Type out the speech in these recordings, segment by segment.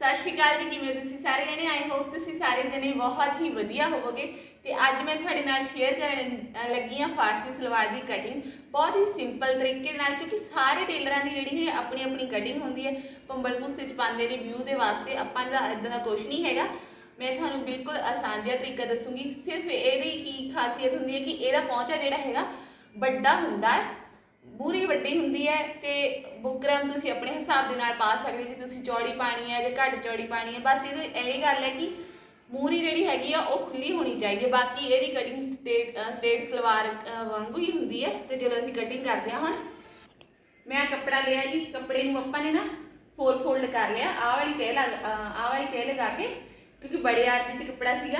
ਸਤਿ ਸ਼੍ਰੀ ਅਕਾਲ ਜੀ, ਕਿਵੇਂ ਹੋ ਤੁਸੀਂ ਸਾਰੇ ਜਣੇ? ਆਈ ਹੋਪ ਤੁਸੀਂ ਸਾਰੇ ਜਣੇ ਬਹੁਤ ਹੀ ਵਧੀਆ ਹੋਵੋਗੇ। ਤੇ ਅੱਜ ਮੈਂ ਤੁਹਾਡੇ ਨਾਲ ਸ਼ੇਅਰ ਕਰਨ ਲੱਗੀ ਹਾਂ ਫਾਰਸੀ ਸਲਵਾਰ ਦੀ ਕਟਿੰਗ ਬਹੁਤ ਹੀ ਸਿੰਪਲ ਤਰੀਕੇ ਦੇ ਨਾਲ, ਕਿਉਂਕਿ ਸਾਰੇ ਟੇਲਰਾਂ ਦੀ ਜਿਹੜੀ ਹੈ ਆਪਣੀ ਆਪਣੀ ਕਟਿੰਗ ਹੁੰਦੀ ਹੈ। ਪੰਬਲ ਪੁੱਸੇ ਚ ਪਾਉਂਦੇ ਨੇ ਵਿਊ ਦੇ ਵਾਸਤੇ, ਆਪਾਂ ਦਾ ਇਦਾਂ ਦਾ ਕੁਝ ਨਹੀਂ ਹੈਗਾ। ਮੈਂ ਤੁਹਾਨੂੰ ਬਿਲਕੁਲ ਆਸਾਨ ਜਿਹਾ ਤਰੀਕਾ ਦੱਸੂਗੀ। ਸਿਰਫ ਇਹਦੀ ਕੀ ਖਾਸੀਅਤ ਹੁੰਦੀ ਹੈ ਕਿ ਇਹਦਾ ਪਹੁੰਚਾ ਜਿਹੜਾ ਹੈਗਾ ਵੱਡਾ ਹੁੰਦਾ ਹੈ। ਮੂਰੀ ਵੱਡੀ ਹੁੰਦੀ ਹੈ ਤੇ ਬੁਕਰਮ ਤੁਸੀਂ ਆਪਣੇ ਹਿਸਾਬ ਦੇ ਨਾਲ ਪਾ ਸਕਦੇ ਹੋ ਕਿ ਤੁਸੀਂ ਚੌੜੀ ਪਾਣੀ ਹੈ ਜਾਂ ਘੱਟ ਚੌੜੀ ਪਾਣੀ ਹੈ। ਬਸ ਇਹਦੀ ਇਹੀ ਗੱਲ ਹੈ ਕਿ ਮੂਰੀ ਜਿਹੜੀ ਹੈਗੀ ਆ, ਉਹ ਖੁੱਲੀ ਹੋਣੀ ਚਾਹੀਦੀ ਹੈ। ਬਾਕੀ ਇਹਦੀ ਕਟਿੰਗ ਸਟੇਟ ਸਟੇਟ ਸਲਵਾਰ ਵਾਂਗੂ ਹੀ ਹੁੰਦੀ ਹੈ ਤੇ ਜਦੋਂ ਅਸੀਂ ਕਟਿੰਗ ਕਰਦੇ ਹਾਂ ਹੁਣ, ਮੈਂ ਕੱਪੜਾ ਲਿਆ ਜੀ, ਕੱਪੜੇ ਨੂੰ ਆਪਾਂ ਨੇ ਨਾ ਫੋਰ ਫੋਲਡ ਕਰ ਲਿਆ। ਆਹ ਵਾਲੀ ਤਹਿ ਲਗਾ ਆਹ ਵਾਲੀ ਤਹਿ ਲਗਾ ਕੇ, ਕਿਉਂਕਿ ਬੜੇ ਆਰਤੀ ਚ ਕੱਪੜਾ ਸੀਗਾ,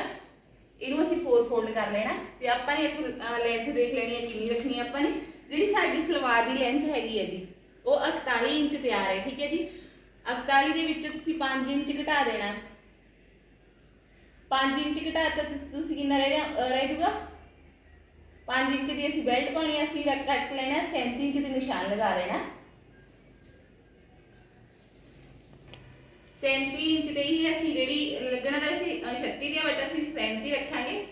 ਇਹਨੂੰ ਅਸੀਂ ਫੋਰ ਫੋਲਡ ਕਰ ਲੈਣਾ। ਤੇ ਆਪਾਂ ਨੇ ਇੱਥੋਂ ਲੈਂਥ ਦੇਖ ਲੈਣੀ ਹੈ, ਕਿੰਨੀ ਰੱਖਣੀ ਆਪਾਂ ਨੇ। ਜਿਹੜੀ ਸਾਡੀ ਸਲਵਾਰ ਦੀ ਲੈਂਥ ਹੈਗੀ ਹੈ ਜੀ, ਉਹ 41 ਇੰਚ ਤਿਆਰ ਹੈ, ਠੀਕ ਹੈ ਜੀ? 41 ਦੇ ਵਿੱਚੋਂ ਤੁਸੀਂ 5 ਇੰਚ ਘਟਾ ਦੇਣਾ। 5 ਇੰਚ ਘਟਾਤਾ ਤੁਸੀਂ- ਤੁਸੀਂ ਕਿੰਨਾ ਰਹਿ ਰਿਹਾ ਰਹਿ ਜੂਗਾ? 5 ਇੰਚ ਦੀ ਅਸੀਂ ਬੈਲਟ ਪਾਉਣੀ ਅਸੀਂ ਰੱਖ ਕੱਟ ਲੈਣਾ 37 ਇੰਚ ਦੇ ਨਿਸ਼ਾਨ ਲਗਾ ਲੈਣਾ 37 ਇੰਚ ਤੇ ਹੀ ਅਸੀਂ ਜਿਹੜੀ ਲੱਗਣਾ ਦਾ ਅਸੀਂ ਅਹ 36 ਦੀ ਬਟ ਅਸੀਂ 37 ਰੱਖਾਂਗੇ।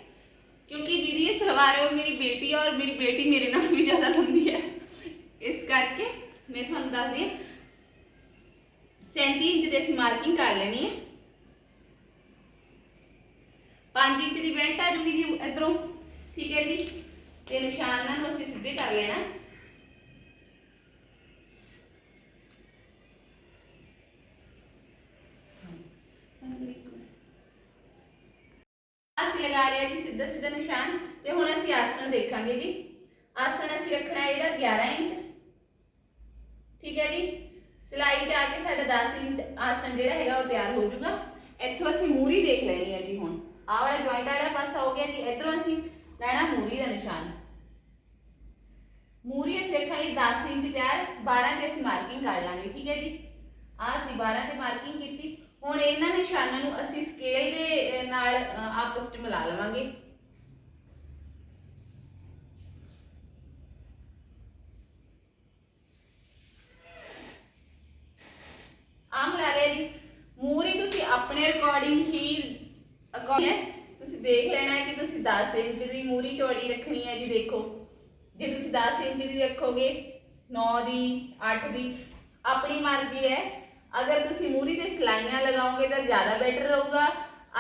ਕਿਉਂਕਿ ਜਿਹਦੀ ਇਹ ਸਲਵਾਰ ਹੈ ਉਹ ਮੇਰੀ ਬੇਟੀ ਹੈ ਔਰ ਮੇਰੀ ਬੇਟੀ ਮੇਰੇ ਨਾਲ ਵੀ ਜ਼ਿਆਦਾ ਇਸ ਕਰਕੇ ਮੈਂ ਤੁਹਾਨੂੰ ਦੱਸਦੀ 37 ਇੰਚ ਦੀ ਅਸੀਂ ਮਾਰਕਿੰਗ ਕਰ ਲੈਣੀ ਹੈ 5 ਇੰਚ ਦੀ ਬੈਲਟ ਆ ਜੂਗੀ ਜੀ ਇਧਰੋਂ ਠੀਕ ਹੈ ਜੀ ਤੇ ਨਿਸ਼ਾਨ ਨਾਲ ਅਸੀਂ ਸਿੱਧੇ ਕਰ ਲੈਣਾ ਅਸੀਂ ਲਗਾ ਲਿਆ ਜੀ ਸਿੱਧਾ ਸਿੱਧਾ ਨਿਸ਼ਾਨ ਤੇ ਹੁਣ ਅਸੀਂ ਆਸਣ ਦੇਖਾਂਗੇ ਜੀ। ਆਸਣ ਅਸੀਂ ਰੱਖਣਾ ਹੈ ਇਹਦਾ 11 ਇੰਚ। ਠੀਕ ਹੈ ਜੀ? ਸਿਲਾਈ ਜਾ ਕੇ ਸਾਡਾ 10 ਇੰਚ ਆਸਣ ਜਿਹੜਾ ਹੈਗਾ ਉਹ ਤਿਆਰ ਹੋ ਜਾਊਗਾ। ਇੱਥੋਂ ਅਸੀਂ ਮੂਰੀ ਦੇਖ ਲੈਣੀ ਹੈ ਜੀ ਹੁਣ। ਆਹ ਵਾਲਾ ਜੁਆਇੰਟ ਵਾਲਾ ਪਾਸਾ ਹੋ ਗਿਆ ਜੀ, ਇਧਰੋਂ ਅਸੀਂ ਲੈਣਾ ਮੂਰੀ ਦਾ ਨਿਸ਼ਾਨ। ਮੂਰੀ ਅਸੀਂ ਰੱਖਾਂਗੇ 10 ਇੰਚ ਤਿਆਰ 12 ਤੇ ਅਸੀਂ ਮਾਰਕਿੰਗ ਕਰ ਲਾਂਗੇ, ਠੀਕ ਹੈ ਜੀ? ਆਹ ਅਸੀਂ 12 ਤੇ ਮਾਰਕਿੰਗ ਕੀਤੀ। ਹੁਣ ਇਹਨਾਂ ਨਿਸ਼ਾਨਾਂ ਨੂੰ ਅਸੀਂ ਸਕੇਲ ਦੇ ਨਾਲ ਆਪਸ ਵਿੱਚ ਮਿਲਾ ਲਵਾਂਗੇ ਆਮ ਲਾ ਲਿਆ ਜੀ ਮੂਰੀ ਤੁਸੀਂ ਆਪਣੇ ਰਿਕਾਰਡਿੰਗ ਹੀ ਅਕੋਰਡਿੰਗ ਤੁਸੀਂ ਦੇਖ ਲੈਣਾ ਹੈ ਕਿ ਤੁਸੀਂ 10 ਇੰਚ ਦੀ ਮੂਰੀ ਚੌੜੀ ਰੱਖਣੀ ਹੈ ਜੀ, ਦੇਖੋ। ਜੇ ਤੁਸੀਂ 10 ਇੰਚ ਦੀ ਰੱਖੋਗੇ 9 ਦੀ 8 ਦੀ, ਆਪਣੀ ਮਰਜ਼ੀ ਹੈ। ਅਗਰ ਤੁਸੀਂ ਮੂਰੀ ਤੇ ਸਲਾਈਆਂ ਲਗਾਓਗੇ ਤਾਂ ਜ਼ਿਆਦਾ ਬੈਟਰ ਰਹੂਗਾ।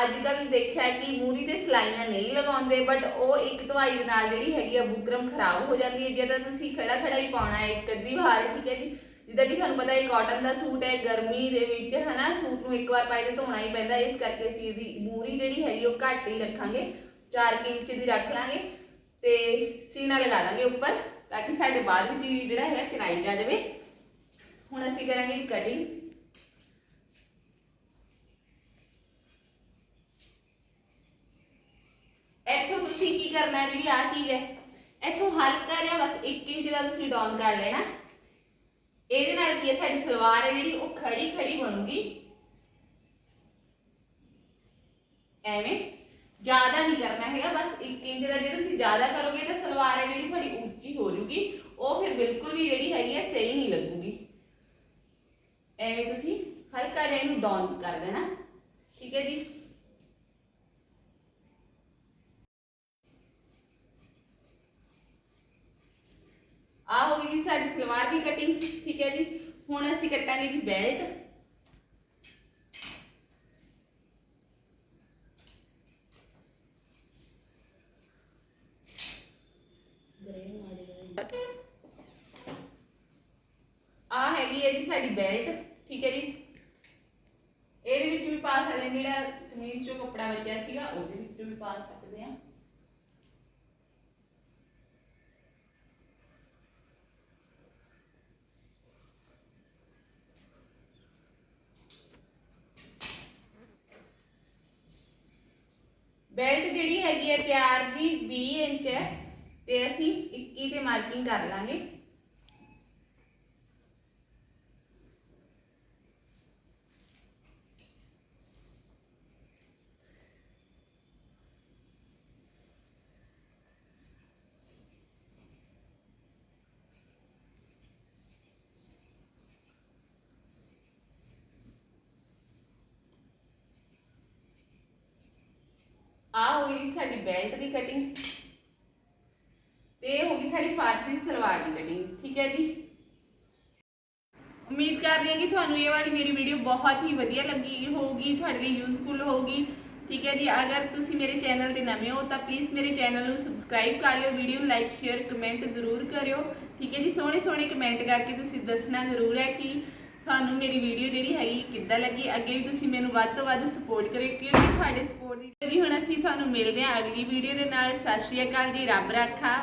ਅੱਜ ਕੱਲ ਦੇਖਿਆ ਹੈ ਕਿ ਮੂਰੀ ਤੇ ਸਲਾਈਆਂ ਨਹੀਂ ਲਗਾਉਂਦੇ ਬਟ ਉਹ ਇੱਕ ਧਵਾਈ ਦੇ ਨਾਲ ਜਿਹੜੀ ਹੈਗੀ ਆ, ਬੁਕਰਮ ਖਰਾਬ ਹੋ ਜਾਂਦੀ ਹੈ ਜੇ ਤਾਂ ਤੁਸੀਂ ਖੜਾ ਖੜਾ ਹੀ ਪਾਉਣਾ ਹੈ ਇੱਕ ਅੱਧੀ ਵਾਰ, ਠੀਕ ਹੈ ਜੀ। ਜਿੱਦਾਂ ਕਿ ਤੁਹਾਨੂੰ ਪਤਾ ਹੈ ਕਾਟਨ ਦਾ ਸੂਟ ਹੈ, ਗਰਮੀ ਦੇ ਵਿੱਚ ਹਨਾ, ਸੂਟ ਨੂੰ ਇੱਕ ਵਾਰ ਪਾਈ ਤੇ ਧੋਣਾ ਹੀ ਪੈਂਦਾ, ਇਸ ਕਰਕੇ ਅਸੀਂ ਇਹਦੀ ਮੂਰੀ ਜਿਹੜੀ ਹੈਗੀ ਉਹ ਘੱਟ ਹੀ ਰੱਖਾਂਗੇ। 4 ਇੰਚ ਦੀ ਰੱਖ ਲਾਂਗੇ ਤੇ ਸੀਨਾ ਲਗਾ ਲਾਂਗੇ ਉੱਪਰ, ਤਾਂ ਕਿ ਸਾਡੇ ਬਾਅਦ ਵਿੱਚ ਜਿਹੜਾ ਹੈਗਾ ਚਨਾਈ ਜਾ ਜਾਵੇ। ਹੁਣ ਅਸੀਂ ਕਰਾਂਗੇ ਕਟਿੰਗ ਇੱਥੋਂ ਤੁਸੀਂ ਕੀ ਕਰਨਾ ਜਿਹੜੀ ਆ ਚੀਜ਼ ਹੈ? ਇੱਥੋਂ ਹਲਕਾ ਜਿਹਾ ਬਸ 1 ਇੰਚ ਦਾ ਤੁਸੀਂ ਡਾਊਨ ਕਰ ਲੈਣਾ। ਇਹਦੇ ਨਾਲ ਕੀ ਹੈ? ਸਾਡੀ ਸਲਵਾਰ ਹੈ ਜਿਹੜੀ, ਉਹ ਖੜੀ ਖੜੀ ਬਣੂਗੀ। ਐਵੇਂ ਜ਼ਿਆਦਾ ਨਹੀਂ ਕਰਨਾ ਹੈਗਾ, ਬਸ 1 ਇੰਚ ਦਾ ਜੇ ਤੁਸੀਂ ਜ਼ਿਆਦਾ ਕਰੋਗੇ ਤਾਂ ਸਲਵਾਰ ਹੈ ਜਿਹੜੀ ਤੁਹਾਡੀ ਉੱਚੀ ਹੋ ਜੂਗੀ। ਉਹ ਫਿਰ ਬਿਲਕੁਲ ਵੀ ਜਿਹੜੀ ਹੈਗੀ ਹੈ, ਸਹੀ ਨਹੀਂ ਲੱਗੂਗੀ। ਐਵੇਂ ਤੁਸੀਂ ਹਲਕਾ ਜਿਹਾ ਇਹਨੂੰ ਡਾਊਨ ਕਰ ਦੇਣਾ। ਠੀਕ ਹੈ ਜੀ? ਆ ਹੋ ਗਈ ਜੀ ਸਾਡੀ ਸਲਵਾਰ ਦੀ ਕਟਿੰਗ ਠੀਕ ਹੈ ਜੀ ਹੁਣ ਅਸੀਂ ਕੱਟਾਂਗੇ ਜੀ ਬੈਲਟ। ਆ ਹੈਗੀ ਹੈ ਜੀ ਸਾਡੀ ਬੈਲਟ, ਠੀਕ ਹੈ ਜੀ। ਇਹਦੇ ਵਿੱਚ ਵੀ ਪਾ ਸਕਦੇ ਜਿਹੜਾ ਕਮੀਜ਼ ਚੋਂ ਕੱਪੜਾ ਬਚਿਆ ਸੀਗਾ, ਉਹਦੇ ਵਿੱਚ ਵੀ ਪਾ ਸਕਦੇ ਆ ਬੈਲਟ ਜਿਹੜੀ ਹੈਗੀ ਹੈ ਤਿਆਰ ਦੀ 20 ਇੰਚ ਹੈ, ਤੇ ਅਸੀਂ 21 ਤੇ ਮਾਰਕਿੰਗ ਕਰ ਲਾਂਗੇ। ਸਾਡੀ ਬੈਲਟ ਦੀ ਕਟਿੰਗ ਤੇ ਹੋ ਗਈ ਸਾਡੀ ਫਾਰਸੀ ਸਲਵਾਰ ਦੀ ਕਟਿੰਗ ਠੀਕ ਹੈ ਜੀ? ਉਮੀਦ ਕਰਦੀ ਹਾਂ ਕਿ ਤੁਹਾਨੂੰ ਇਹ ਵਾਲੀ ਮੇਰੀ ਵੀਡੀਓ ਬਹੁਤ ਹੀ ਵਧੀਆ ਲੱਗੀ ਹੋਊਗੀ, ਤੁਹਾਡੇ ਲਈ ਯੂਜ਼ਫੁਲ ਹੋਊਗੀ, ਠੀਕ ਹੈ ਜੀ? ਅਗਰ ਤੁਸੀਂ ਮੇਰੇ ਚੈਨਲ ਤੇ ਨਵੇਂ ਹੋ ਤਾਂ ਪਲੀਜ਼ ਮੇਰੇ ਚੈਨਲ ਨੂੰ ਸਬਸਕ੍ਰਾਈਬ ਕਰ ਲਿਓ ਵੀਡੀਓ ਨੂੰ ਲਾਈਕ ਸ਼ੇਅਰ ਕਮੈਂਟ ਜ਼ਰੂਰ ਕਰਿਓ, ਠੀਕ ਹੈ ਜੀ? ਸੋਹਣੇ ਸੋਹਣੇ ਕਮੈਂਟ ਕਰਕੇ ਤੁਸੀਂ ਦੱਸਣਾ ਜ਼ਰੂਰ ਹੈ ਕਿ ਤੁਹਾਨੂੰ ਮੇਰੀ ਵੀਡੀਓ ਜਿਹੜੀ ਹੈਗੀ, ਕਿੱਦਾਂ ਲੱਗੀ? ਅੱਗੇ ਵੀ ਤੁਸੀਂ ਮੈਨੂੰ ਵੱਧ ਤੋਂ ਵੱਧ ਸਪੋਰਟ ਕਰਿਓ, ਕਿਉਂਕਿ ਤੁਹਾਡੇ ਸਪੋਰਟ ਦੀ ਜੀ ਹੁਣ ਅਸੀਂ ਤੁਹਾਨੂੰ ਮਿਲਦੇ ਹਾਂ ਅਗਲੀ ਵੀਡੀਓ ਦੇ ਨਾਲ, ਸਤਿ ਸ਼੍ਰੀ ਅਕਾਲ ਜੀ, ਰੱਬ ਰਾਖਾ।